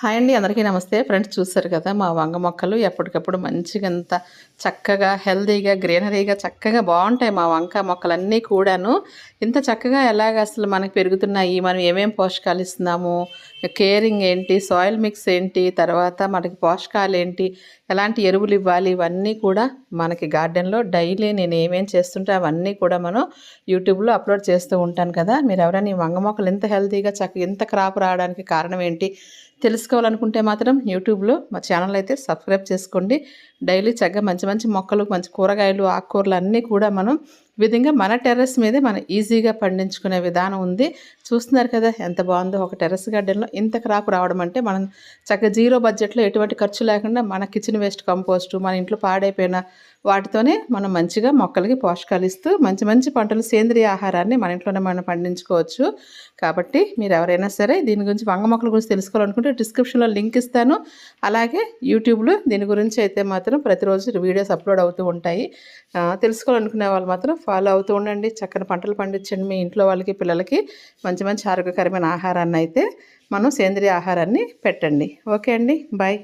Hi అండి అందరికీ నమస్తే. ఫ్రెండ్స్ చూస్తారు కదా మా వంగ మొక్కలు ఎప్పటికప్పుడు మంచిగా అంత చక్కగా హెల్తీగా గ్రీనరీగా చక్కగా బాగుంటాయి మా వంకాయ మొక్కలన్నీ కూడాను. ఇంత చక్కగా ఎలాగ అసలు మనకు పెరుగుతున్నాయి మనం ఏమేమి పోషకాలు ఇస్తున్నాము కేరింగ్ ఏంటి సాయిల్ మిక్స్ ఏంటి తర్వాత మనకి పోషకాలు ఏంటి ఎలాంటి ఎరువులు ఇవ్వాలి ఇవన్నీ కూడా మనకి గార్డెన్లో డైలీ నేను ఏమేం చేస్తుంటే అవన్నీ కూడా మనం యూట్యూబ్లో అప్లోడ్ చేస్తూ ఉంటాను కదా. మీరు ఎవరైనా ఈ వంగ మొక్కలు ఎంత హెల్తీగా చక్కగా ఇంత క్రాప్ రావడానికి కారణం ఏంటి తెలుసు తెలుసుకోవాలనుకుంటే మాత్రం యూట్యూబ్లో మా ఛానల్ అయితే సబ్స్క్రైబ్ చేసుకోండి. డైలీ చక్కగా మంచి మంచి మొక్కలు మంచి కూరగాయలు ఆకుకూరలు అన్నీ కూడా మనం విధంగా మన టెర్రస్ మీదే మనం ఈజీగా పండించుకునే విధానం ఉంది. చూస్తున్నారు కదా ఎంత బాగుందో ఒక టెర్రస్ గార్డెన్లో ఇంత క్రాప్ రావడం అంటే మనం చక్కగా జీరో బడ్జెట్లో ఎటువంటి ఖర్చు లేకుండా మన కిచెన్ వేస్ట్ కంపోస్టు మన ఇంట్లో పాడైపోయిన వాటితోనే మనం మంచిగా మొక్కలకి పోషకాలు ఇస్తూ మంచి మంచి పంటలు సేంద్రియ ఆహారాన్ని మన ఇంట్లోనే మనం పండించుకోవచ్చు. కాబట్టి మీరు ఎవరైనా సరే దీని గురించి వంగ మొక్కల గురించి తెలుసుకోవాలనుకుంటే డిస్క్రిప్షన్లో లింక్ ఇస్తాను. అలాగే యూట్యూబ్లో దీని గురించి అయితే మాత్రం ప్రతిరోజు వీడియోస్ అప్లోడ్ అవుతూ ఉంటాయి. తెలుసుకోవాలనుకునే వాళ్ళు మాత్రం ఫాలో అవుతూ ఉండండి. చక్కని పంటలు పండించండి మీ ఇంట్లో వాళ్ళకి పిల్లలకి. మంచి మంచి ఆరోగ్యకరమైన ఆహారాన్ని అయితే మనం సేంద్రియ ఆహారాన్ని పెట్టండి. ఓకే అండి. బాయ్.